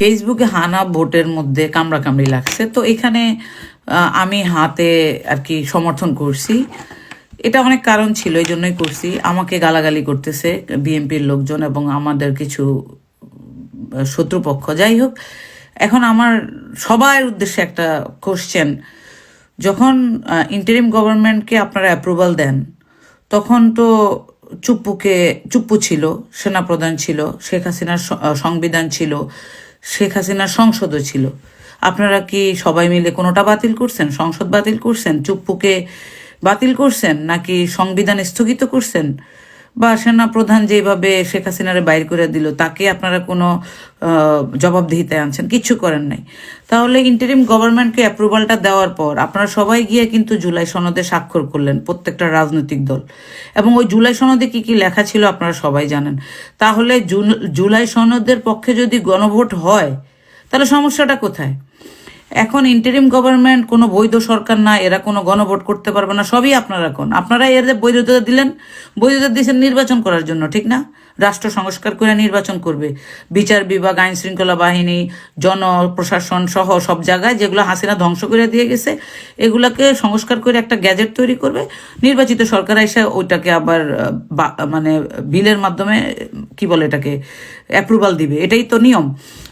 ফেসবুকে হানা ভোটের মধ্যে কামড়াকামড়ি লাগছে। তো এখানে আমি হাতে আর কি সমর্থন করছি। এটা অনেক কারণ ছিল এই জন্যই করছি। আমাকে গালাগালি করতেছে বিএনপির লোকজন এবং আমাদের কিছু শত্রুপক্ষ। যাই হোক, এখন আমার সবার উদ্দেশ্যে একটা কোশ্চেন যখন ইন্টারিম গভর্নমেন্টকে আপনারা অ্যাপ্রুভাল দেন, তখন তো চুপ্পুকে, চুপ্পু ছিল, সেনাপ্রধান ছিল, শেখ হাসিনার সংবিধান ছিল শেখ হাসিনার সংসদও ছিল। আপনারা কি সবাই মিলে কোনোটা বাতিল করছেন? সংসদ বাতিল করছেন? চুপ্পুকে বাতিল করছেন? নাকি সংবিধান স্থগিত করছেন? বা সেনা প্রধান যেভাবে শেখ হাসিনারে বাইর করে দিল, তাকে আপনারা কোনো জবাবদিহিতায় আনছেন? কিচ্ছু করেন নাই। তাহলে ইন্টারিম গভর্নমেন্টকে অ্যাপ্রুভালটা দেওয়ার পর আপনারা সবাই গিয়ে কিন্তু জুলাই সনদে স্বাক্ষর করলেন প্রত্যেকটা রাজনৈতিক দল। এবং ওই জুলাই সনদে কি কি লেখা ছিল আপনারা সবাই জানেন। তাহলে জুলাই সনদের পক্ষে যদি গণভোট হয়, তাহলে সমস্যাটা কোথায়? এখন ইন্টারিম গভর্নমেন্ট কোনো বৈধ সরকার না, এরা কোনো গণভোট করতে পারবে না, সবই আপনারা কোন আপনারা এদের বৈধতা দিলেন, বৈধতা দিয়েছেন নির্বাচন করার জন্য, ঠিক না? রাষ্ট্র সংস্কার করে নির্বাচন করবে। বিচার বিভাগ, আইন শৃঙ্খলা বাহিনী, জন প্রশাসন সহ সব জায়গায় যেগুলো হাসিনা ধ্বংস করে দিয়ে গেছে, এগুলাকে সংস্কার করে একটা গ্যাজেট তৈরি করবে। নির্বাচিত সরকার এসে ওইটাকে আবার মানে বিলের মাধ্যমে, কি বলে এটাকে অ্যাপ্রুভাল দিবে। এটাই তো নিয়ম।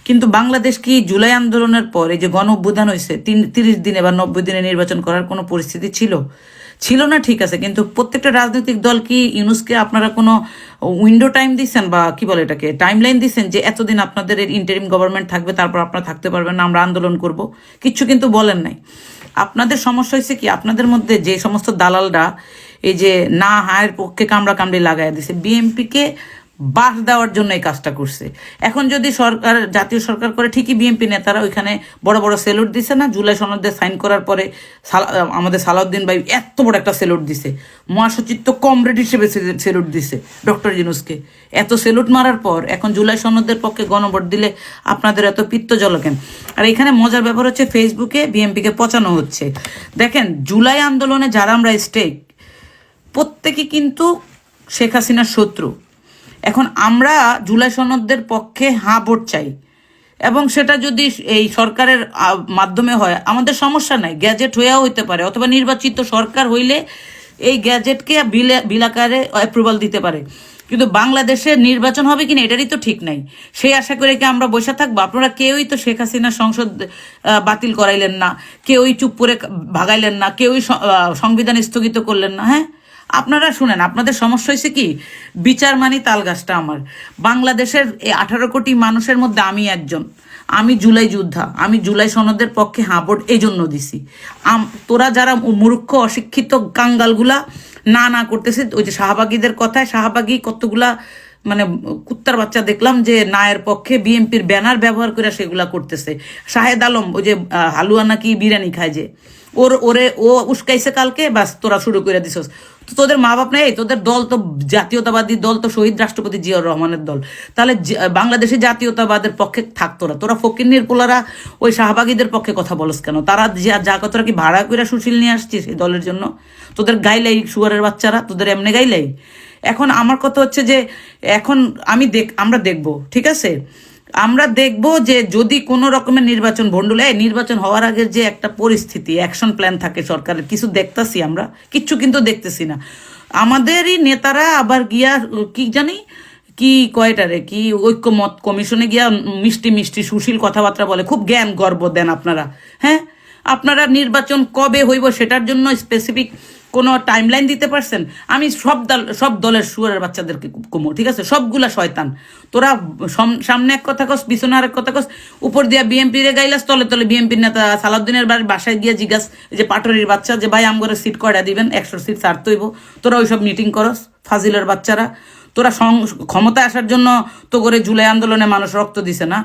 কিন্তু বাংলাদেশ কি জুলাই আন্দোলনের পর এই যে গণ অভ্যুত্থান হয়েছে, তিন, তিরিশ দিনে বা নব্বই দিনে নির্বাচন করার কোনো পরিস্থিতি ছিল? ছিল না, ঠিক আছে, কিন্তু প্রত্যেকটা রাজনৈতিক দল কি ইউনুসকে আপনারা কোনো উইন্ডো টাইম দিচ্ছেন বা কি বলে এটাকে টাইম লাইন দিচ্ছেন যে এতদিন আপনাদের ইন্টারিম গভর্নমেন্ট থাকবে, তারপর আপনারা থাকতে পারবেন না, আমরা আন্দোলন করব? কিচ্ছু কিন্তু বলেন নাই। আপনাদের সমস্যা হয়েছে কি, আপনাদের মধ্যে যে সমস্ত দালালরা এই যে না হায়ের পক্ষে কামড়া কামড়ি লাগাই দিছে বিএমপিকে বাস দেওয়ার জন্য এই কাজটা করছে। এখন যদি সরকার, জাতীয় সরকার করে, ঠিকই বিএনপি নেতারা ওইখানে বড় বড় সেলুট দিছে না? জুলাই সনদে সাইন করার পরে আমাদের সালাউদ্দিন ভাই এত বড় একটা সেলুট দিছে। মহাসচিব তো কমরেড হিসেবে সেলুট দিছে, ডক্টর জিনুসকে এত সেলুট মারার পর এখন জুলাই সনদের পক্ষে গণভোট দিলে আপনাদের এত পিত্ত জল কেন? আর এখানে মজার ব্যাপার হচ্ছে ফেসবুকে বিএনপিকে পচানো হচ্ছে। দেখেন, জুলাই আন্দোলনে যারা আমরা স্টেক প্রত্যেকে কিন্তু শেখ হাসিনার শত্রু। এখন আমরা জুলাই সনদদের পক্ষে হাঁ ভোট চাই। এবং সেটা যদি এই সরকারের মাধ্যমে হয়, আমাদের সমস্যা নাই, গ্যাজেট হয়েও হইতে পারে, অথবা নির্বাচিত সরকার হইলে এই গ্যাজেটকে বিলে বিলাকারে অ্যাপ্রুভাল দিতে পারে। কিন্তু বাংলাদেশে নির্বাচন হবে কিনা এটারই তো ঠিক নাই। সেই আশা করে কি আমরা বসে থাকব? আপনারা কেউই তো শেখ হাসিনার সংসদ বাতিল করাইলেন না, কেউই চুপ করে ভাগাইলেন না, কেউই সংবিধান স্থগিত করলেন না হ্যাঁ? আপনারা শুনেন, আপনাদের সমস্যা হয়েছে কি? বিচার মানি তালগাছটা আমার। বাংলাদেশের এই আঠারো কোটি মানুষের মধ্যে আমি একজন। আমি জুলাই যোদ্ধা। আমি জুলাই সনদের পক্ষে হাঁপট এই জন্য দিছি তোরা যারা মূর্খ, অশিক্ষিত গাঙ্গালগুলা না না করতেছে ওই যে শাহবাগীদের কথায়, শাহবাগী কতগুলা মানে কুত্তার বাচ্চা দেখলাম যে নায়ের পক্ষে বিএনপির ব্যানার ব্যবহার করে সেগুলা করতেছে। শাহেদ আলম, ওই যে হালুয়া নাকি বিরিয়ানি খায় যে, ওর, ওরে, ও উস্কাইছে কালকে, বাস তোরা শুরু করে দিছস। তো তোদের মা বাপ নেই, তোদের দল তো জাতীয়তাবাদী দল তো শহীদ রাষ্ট্রপতি জিয়াউর রহমানের দল। তাহলে বাংলাদেশে জাতীয়তাবাদের পক্ষে থাকতো না তোরা ফকির পোলারা ওই শাহবাগীদের পক্ষে কথা বলস কেন? তারা যা যা তোরা কি ভাড়া করে সুশীল নিয়ে আসছিস এই দলের জন্য? তোদের গাইলাই সুয়ারের বাচ্চারা, তোদের এমনি গাইলাই? এখন আমার কথা হচ্ছে যে এখন আমি দেখ, আমরা দেখব, ঠিক আছে? আমরা দেখব যে যদি কোনো রকমের নির্বাচন ভণ্ডুল, এই নির্বাচন হওয়ার আগে যে একটা পরিস্থিতি অ্যাকশন প্ল্যান থাকে সরকারের, কিছু দেখতাছি আমরা, কিচ্ছু কিন্তু দেখতেছি না। আমাদেরই নেতারা আবার গিয়া, কি জানি, কি কয়টারে কি ঐক্যমত কমিশনে গিয়া মিষ্টি মিষ্টি সুশীল কথাবার্তা বলে, খুব জ্ঞান গর্ব দেন আপনারা হ্যাঁ? আপনারা নির্বাচন কবে হইব সেটার জন্য স্পেসিফিক কোনো টাইমলাইন দিতে পারছেন? আমি সব দল, সব দলের সুয়ারের বাচ্চাদেরকে কমো, ঠিক আছে? সবগুলা শয়তান। তোরা সম- সামনে এক কথা কস, পিছনে আর এক কথা কস, উপর দিয়া বিএমপি রে গাইলাস, তলে তলে বিএমপির নেতা সালাউদ্দিনের বাড়ির বাসায় গিয়ে জিজ্ঞাস যে পাটরির বাচ্চা, যে ভাই আমগরে সিট কয়টা দিবেন? একশো সিট ছাড়তে হইব তোরা ওইসব মিটিং করস, ফাজিলের বাচ্চারা। তোরা ক্ষমতায় আসার জন্য তো করে জুলাই আন্দোলনে মানুষ রক্ত দিছে না?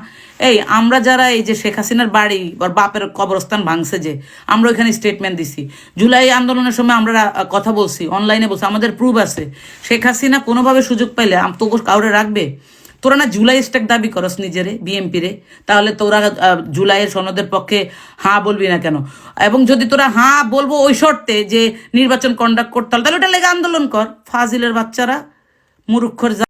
এই, আমরা যারা এই যে শেখ হাসিনার বাড়ি, ওর বাপের কবরস্থান ভাঙছে যে, আমরা ওইখানে স্টেটমেন্ট দিছি। জুলাই আন্দোলনের সময় আমরা কথা বলছি অনলাইনে বলছি, আমাদের প্রুফ আছে। শেখ হাসিনা কোনোভাবে সুযোগ পাইলে তো কাউরে রাখবে? তোরা না জুলাই স্টেক দাবি করস নিজেরে বিএমপি রে তাহলে তোরা জুলাইয়ের সনদের পক্ষে হাঁ বলবি না কেন? এবং যদি তোরা হাঁ বলব ওই শর্তে যে নির্বাচন কন্ডাক্ট করতে হবে, তাহলে ওটা লেগে আন্দোলন কর। ফাজিলের বাচ্চারা মুরুক্ষর